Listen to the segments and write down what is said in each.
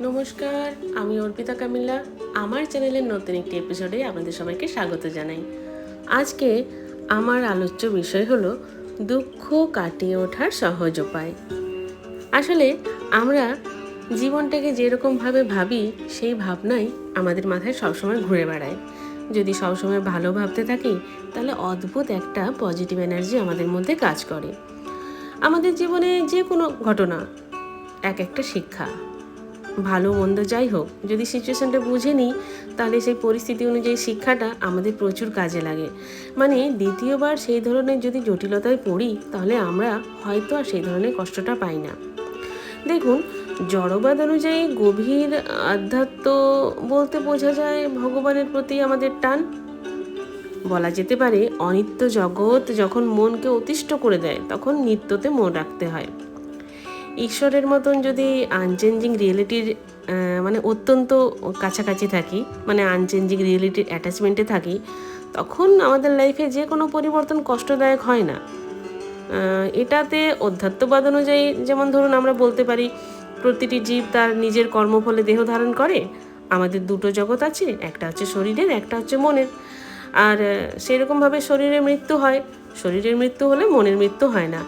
নমস্কার, আমি অর্পিতা কামিল্লা আমার চ্যানেলের নতুন একটি এপিসোডে আপনাদের সবাইকে স্বাগত জানাই। আজকে আমার আলোচ্য বিষয় হলো দুঃখ কাটিয়ে ওঠার সহজ উপায়। আসলে আমরা জীবনটাকে যেরকমভাবে ভাবি, সেই ভাবনাই আমাদের মাথায় সবসময় ঘুরে বেড়ায়। যদি সবসময় ভালো ভাবতে থাকি, তাহলে অদ্ভুত একটা পজিটিভ এনার্জি আমাদের মধ্যে কাজ করে। আমাদের জীবনে যে কোনো ঘটনা, এক একটা শিক্ষা ভালো মন্দ যাই হোক, যদি সিচুয়েশনটা বুঝে নিই, তাহলে সেই পরিস্থিতি অনুযায়ী শিক্ষাটা আমাদের প্রচুর কাজে লাগে। মানে দ্বিতীয়বার সেই ধরনের যদি জটিলতায় পড়ি, তাহলে আমরা হয়তো আর সেই ধরনের কষ্টটা পাই না। দেখুন, জড়বাদ অনুযায়ী গভীর আধ্যাত্ম বলতে বোঝা যায় ভগবানের প্রতি আমাদের টান। বলা যেতে পারে, অনিত্য জগৎ যখন মনকে অতিষ্ঠ করে দেয়, তখন নিত্যতে মন রাখতে হয়। ঈশ্বরের মতন যদি আনচেঞ্জিং রিয়েলিটির মানে অত্যন্ত কাছাকাছি থাকি মানে আনচেঞ্জিং রিয়েলিটির অ্যাটাচমেন্টে থাকি, তখন আমাদের লাইফে যে কোনো পরিবর্তন কষ্টদায়ক হয় না। এটাতে অধ্যাত্মবাদ অনুযায়ী যেমন ধরুন আমরা বলতে পারি, প্রতিটি জীব তার নিজের কর্মফলে দেহ ধারণ করে, আমাদের দুটো জগৎ আছে, একটা হচ্ছে শরীরের, একটা হচ্ছে মনের। আর সেরকমভাবে শরীরের মৃত্যু হয়, শরীরের মৃত্যু হলে মনের মৃত্যু হয় না।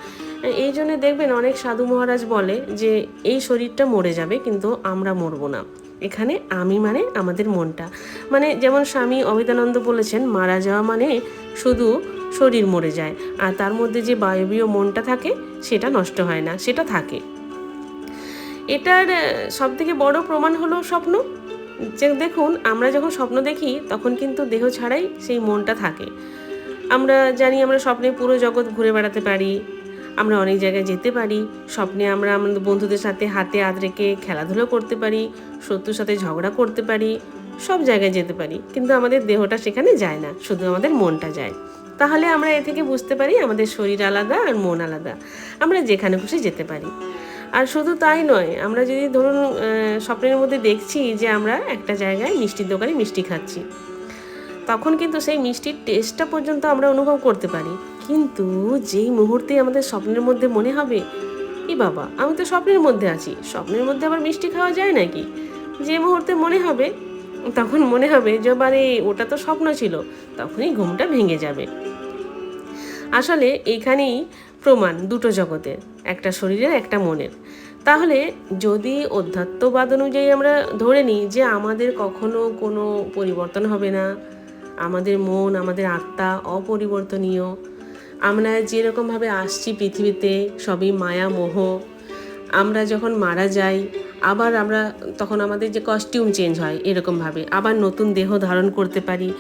এই জন্য দেখবেন অনেক সাধু মহারাজ বলে যে, এই শরীরটা মরে যাবে, কিন্তু আমরা মরবো না। এখানে আমি মানে আমাদের মনটা। মানে যেমন স্বামী অমিতানন্দ বলেছেন, মারা যাওয়া মানে শুধু শরীর মরে যায়, আর তার মধ্যে যে বায়বীয় মনটা থাকে, সেটা নষ্ট হয় না, সেটা থাকে। এটার সব থেকে বড় প্রমাণ হলো স্বপ্ন। যে দেখুন, আমরা যখন স্বপ্ন দেখি, তখন কিন্তু দেহ ছাড়াই সেই মনটা থাকে। আমরা জানি আমরা স্বপ্নে পুরো জগৎ ঘুরে বেড়াতে পারি আমরা অনেক জায়গায় যেতে পারি, স্বপ্নে আমরা আমাদের বন্ধুদের সাথে হাতে হাত রেখে খেলাধুলো করতে পারি, শত্রুর সাথে ঝগড়া করতে পারি, সব জায়গায় যেতে পারি, কিন্তু আমাদের দেহটা সেখানে যায় না, শুধু আমাদের মনটা যায়। তাহলে আমরা এ থেকে বুঝতে পারি আমাদের শরীর আলাদা আর মন আলাদা, আমরা যেখানে খুশি যেতে পারি। আর শুধু তাই নয়, আমরা যদি ধরুন স্বপ্নের মধ্যে দেখছি যে আমরা একটা জায়গায় মিষ্টির দোকানে মিষ্টি খাচ্ছি, তখন কিন্তু সেই মিষ্টির টেস্টটা পর্যন্ত আমরা অনুভব করতে পারি। কিন্তু যেই মুহূর্তে আমাদের স্বপ্নের মধ্যে মনে হবে ই বাবা, আমি তো স্বপ্নের মধ্যে আছি, স্বপ্নের মধ্যে আবার মিষ্টি খাওয়া যায় নাকি? যে মুহূর্তে মনে হবে, তখন মনে হবে যে বারে ওটা তো স্বপ্ন ছিল, তখনই ঘুমটা ভেঙে যাবে। আসলে এখানেই প্রমাণ দুটো জগতের, একটা শরীরের, একটা মনের। তাহলে যদি অধ্যাত্মবাদ অনুযায়ী আমরা ধরে নিই যে আমাদের কখনো কোনো পরিবর্তন হবে না, আমাদের মন, আমাদের আত্মা অপরিবর্তনীয় আমরা যেরকমভাবে আসছি পৃথিবীতে, সবই মায়া মোহ। আমরা যখন মারা যাই, আবার আমরা তখন আমাদের যে কস্টিউম চেঞ্জ হয় এরকমভাবে, আবার নতুন দেহ ধারণ করতে পারি।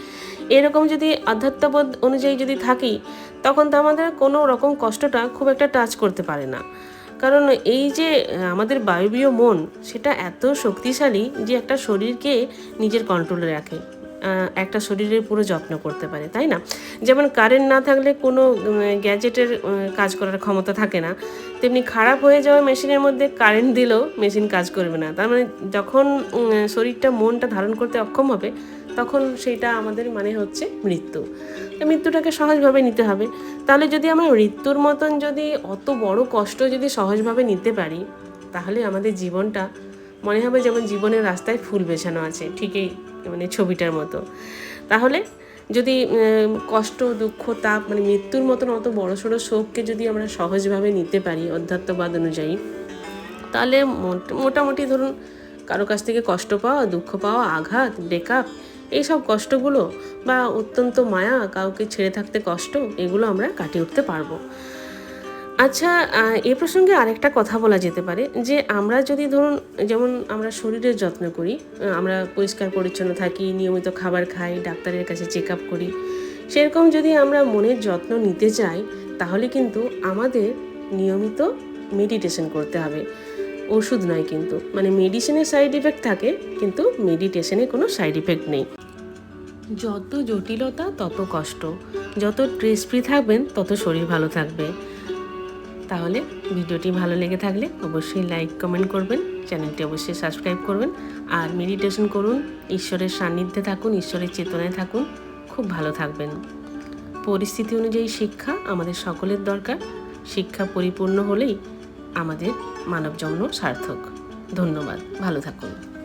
এরকম যদি আধ্যাত্মবোধ অনুযায়ী যদি থাকি, তখন তো আমাদের কোনো রকম কষ্টটা খুব একটা টাচ করতে পারে না। কারণ এই যে আমাদের বায়বীয় মন, সেটা এত শক্তিশালী যে একটা শরীরকে নিজের কন্ট্রোলে রাখে। একটা শরীরের পুরো যত্ন করতে পারে, তাই না? যেমন কারেন্ট না থাকলে কোনো গ্যাজেটের কাজ করার ক্ষমতা থাকে না। তেমনি খারাপ হয়ে যাওয়া মেশিনের মধ্যে কারেন্ট দিলেও মেশিন কাজ করবে না। তার মানে যখন শরীরটা মনটা ধারণ করতে অক্ষম হবে, তখন সেটা আমাদের মানে হচ্ছে মৃত্যু। তো মৃত্যুটাকে সহজভাবে নিতে হবে। তাহলে যদি আমরা মৃত্যুর মতন যদি অত বড় কষ্ট যদি সহজভাবে নিতে পারি, তাহলে আমাদের জীবনটা মনে হবে যেমন জীবনের রাস্তায় ফুল বেছানো আছে, ঠিকই মানে ছবিটার মতো। তাহলে যদি কষ্ট, দুঃখ, তাপ মানে মৃত্যুর মতন অত বড় সড়ো শোককে যদি আমরা সহজভাবে নিতে পারি অধ্যাত্মবাদ অনুযায়ী, তাহলে মোট- মোটামুটি ধরুন কারও কাছ থেকে কষ্ট পাওয়া, দুঃখ পাওয়া, আঘাত, ব্রেকআপ, এইসব কষ্টগুলো বা অত্যন্ত মায়া, কাউকে ছেড়ে থাকতে কষ্ট, এগুলো আমরা কাটিয়ে উঠতে পারব। আচ্ছা এ প্রসঙ্গে আরেকটা কথা বলা যেতে পারে যে আমরা যদি ধরুন, যেমন আমরা শরীরের যত্ন করি আমরা পরিষ্কার পরিচ্ছন্ন থাকি, নিয়মিত খাবার খাই, ডাক্তারের কাছে চেক আপ করি, সেরকম যদি আমরা মনের যত্ন নিতে চাই, তাহলে কিন্তু আমাদের নিয়মিত মেডিটেশন করতে হবে। ওষুধ নয় কিন্তু মানে মেডিসিনের সাইড ইফেক্ট থাকে, কিন্তু মেডিটেশনে কোনো সাইড ইফেক্ট নেই। যত জটিলতা, তত কষ্ট। যত স্ট্রেস ফ্রি থাকবেন, তত শরীর ভালো থাকবে। তাহলে ভিডিওটি ভালো লেগে থাকলে অবশ্যই লাইক, কমেন্ট করবেন, চ্যানেলটি অবশ্যই সাবস্ক্রাইব করবেন, আর মেডিটেশন করুন, ঈশ্বরের সান্নিধ্যে থাকুন, ঈশ্বরের চেতনায় থাকুন, খুব ভালো থাকবেন। পরিস্থিতি অনুযায়ী শিক্ষা আমাদের সকলের দরকার। শিক্ষা পরিপূর্ণ হলেই আমাদের মানবজন্ম সার্থক। ধন্যবাদ। ভালো থাকুন।